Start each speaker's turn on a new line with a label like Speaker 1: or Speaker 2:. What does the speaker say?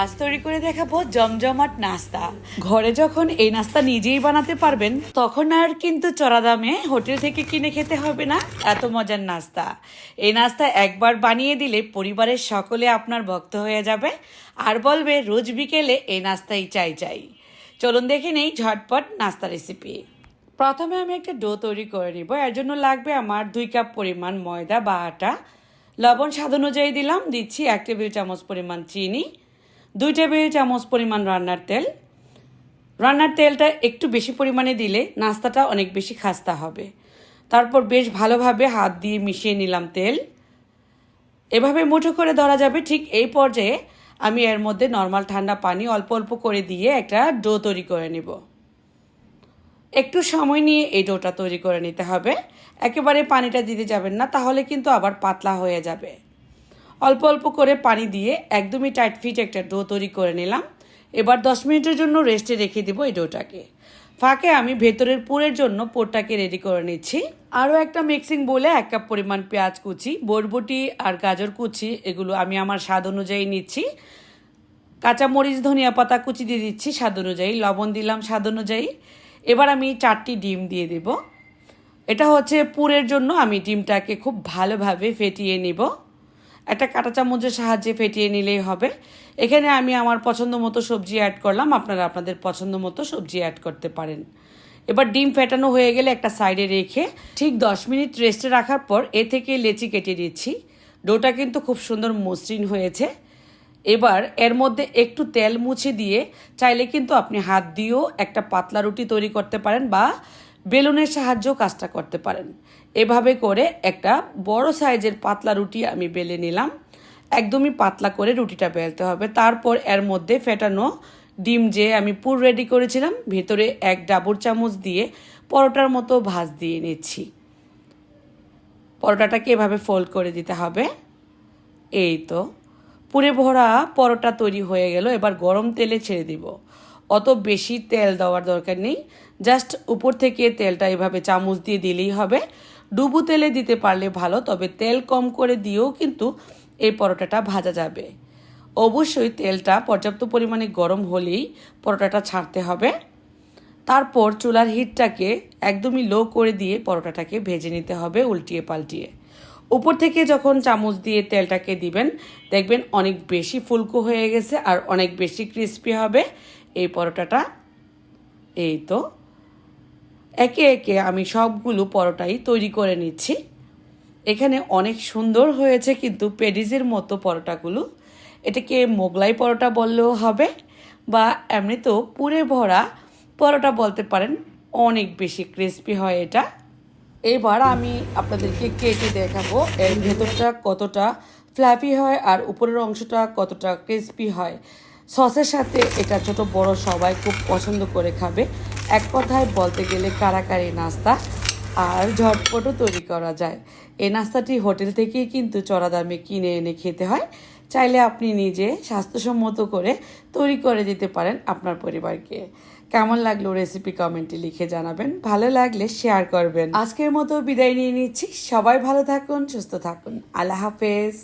Speaker 1: আজ তৈরি করে দেখাবো জমজমাট নাস্তা। ঘরে যখন এই নাস্তা নিজেই বানাতে পারবেন, তখন আর কিন্তু চড়া দামে হোটেল থেকে কিনে খেতে হবে না, এত মজার নাস্তা। এই নাস্তা একবার বানিয়ে দিলে পরিবারের সকলে আপনার ভক্ত হয়ে যাবে, আর বলবে রোজ বিকেলে এই নাস্তাই চাই চাই। চলুন দেখে নেই ঝটপট নাস্তা রেসিপি প্রথমে আমি একটা ডো তৈরি করে নিব, এর জন্য লাগবে আমার দুই কাপ পরিমাণ ময়দা বা আটা। লবণ স্বাদ অনুযায়ী দিলাম, দিচ্ছি এক টেবিল চামচ পরিমাণ চিনি। দুই টেবিল চামচ পরিমাণ রান্নার তেল। রান্নার তেলটা একটু বেশি পরিমাণে দিলে নাস্তাটা অনেক বেশি খাস্তা হবে। তারপর বেশ ভালোভাবে হাত দিয়ে মিশিয়ে নিলাম তেল। এভাবে মুঠো করে ধরা যাবে ঠিক এই পর্যায়ে আমি এর মধ্যে নর্মাল ঠান্ডা পানি অল্প অল্প করে দিয়ে একটা ডো তৈরি করে নেব। একটু সময় নিয়ে এই ডোটা তৈরি করে নিতে হবে। একেবারে পানিটা দিতে যাবেন না, তাহলে কিন্তু আবার পাতলা হয়ে যাবে। অল্প অল্প করে পানি দিয়ে একদমই টাইট ফিট একটা ডো তৈরি করে নিলাম। এবার দশ মিনিটের জন্য রেস্টে রেখে দিব এই ডোটাকে ফাঁকে আমি ভেতরের পুরের জন্য পোরটাকে রেডি করে নিচ্ছি। আরও একটা মিক্সিং বলে এক কাপ পরিমাণ পেঁয়াজ কুচি, বরবটি আর গাজর কুচি, এগুলো আমি আমার স্বাদ অনুযায়ী নিচ্ছি। কাঁচামরিচ, ধনিয়া পাতা কুচি দিয়ে দিচ্ছি স্বাদ অনুযায়ী, লবণ দিলাম স্বাদ অনুযায়ী। এবার আমি চারটি ডিম দিয়ে দেব। এটা হচ্ছে পুরের জন্য আমি ডিমটাকে খুব ভালোভাবে ফেটিয়ে নিব। একটা কাঁটা চামচের সাহায্যে ফেটিয়ে নিলেই হবে। এখানে আমি আমার পছন্দ মতো সবজি অ্যাড করলাম। আপনারা আপনাদের পছন্দ মতো সবজি অ্যাড করতে পারেন। এবার ডিম ফেটানো হয়ে গেলে একটা সাইডে রেখে ঠিক দশ মিনিট রেস্টে রাখার পর এ থেকে লেচি কেটে দিচ্ছি ডোটা কিন্তু খুব সুন্দর মসৃণ হয়েছে। এবার এর মধ্যে একটু তেল মুছে দিয়ে চাইলে কিন্তু আপনি হাত দিয়েও একটা পাতলা রুটি তৈরি করতে পারেন বা বেলুনের সাহায্যেও কাজটা করতে পারেন। এভাবে করে একটা বড় সাইজের পাতলা রুটি আমি বেলে নিলাম। একদমই পাতলা করে রুটিটা বেলতে হবে। তারপর এর মধ্যে ফেটানো ডিম যে আমি পুর রেডি করেছিলাম, ভেতরে এক ডাবর চামচ দিয়ে পরোটার মতো ভাজ দিয়ে নিচ্ছি। পরোটাটাকে এভাবে ফোল্ড করে দিতে হবে। এই তো। পুরে ভরা পরোটা তৈরি হয়ে গেল। এবার গরম তেলে ছেড়ে দিব। অত বেশি তেল দেওয়ার দরকার নেই। জাস্ট উপর থেকে তেলটা এভাবে চামচ দিয়ে দিলেই হবে। ডুবু তেলে দিতে পারলে ভালো, তবে তেল কম করে দিয়েও কিন্তু এই পরোটাটা ভাজা যাবে। অবশ্যই তেলটা পর্যাপ্ত পরিমাণে গরম হলেই পরোটাটা ছাড়তে হবে। তারপর চুলার হিটটাকে একদমই লো করে দিয়ে পরোটাটাকে ভেজে নিতে হবে উল্টিয়ে পাল্টিয়ে। উপর থেকে যখন চামচ দিয়ে তেলটাকে দিবেন, দেখবেন অনেক বেশি ফুলকো হয়ে গেছে আর অনেক বেশি ক্রিস্পি হবে। এই পরোটাটা, এই তো। একে একে আমি সবগুলো পরোটাই তৈরি করে নিচ্ছি। এখানে অনেক সুন্দর হয়েছে কিন্তু পেডিজের মতো পরোটাগুলো। এটাকে মোগলাই পরোটা বললেও হবে বা এমনিতেও পুরে ভরা পরোটা বলতে পারেন, অনেক বেশি ক্রিস্পি হয় এটা। এবার আমি আপনাদেরকে কেটে দেখাবো এর ভেতরটা কতটা ফ্ল্যাপি হয় আর উপরের অংশটা কতটা ক্রিস্পি হয়। সসের সাথে এটা ছোট বড় সবাই খুব পছন্দ করে খাবে। এক কথায় বলতে গেলে কারাকারি নাস্তা আর ঝটপটও তৈরি করা যায়। এই নাস্তাটি হোটেল থেকেই কিন্তু চড়া দামে কিনে এনে খেতে হয়। চাইলে আপনি নিজে স্বাস্থ্যসম্মত করে তৈরি করে দিতে পারেন আপনার পরিবারকে। কেমন লাগল রেসিপি কমেন্টে লিখে জানাবেন। ভালো লাগলে শেয়ার করবেন। আজকের মতো বিদায় নিয়ে নিচ্ছি। সবাই ভালো থাকুন, সুস্থ থাকুন। আল্লাহ হাফেজ।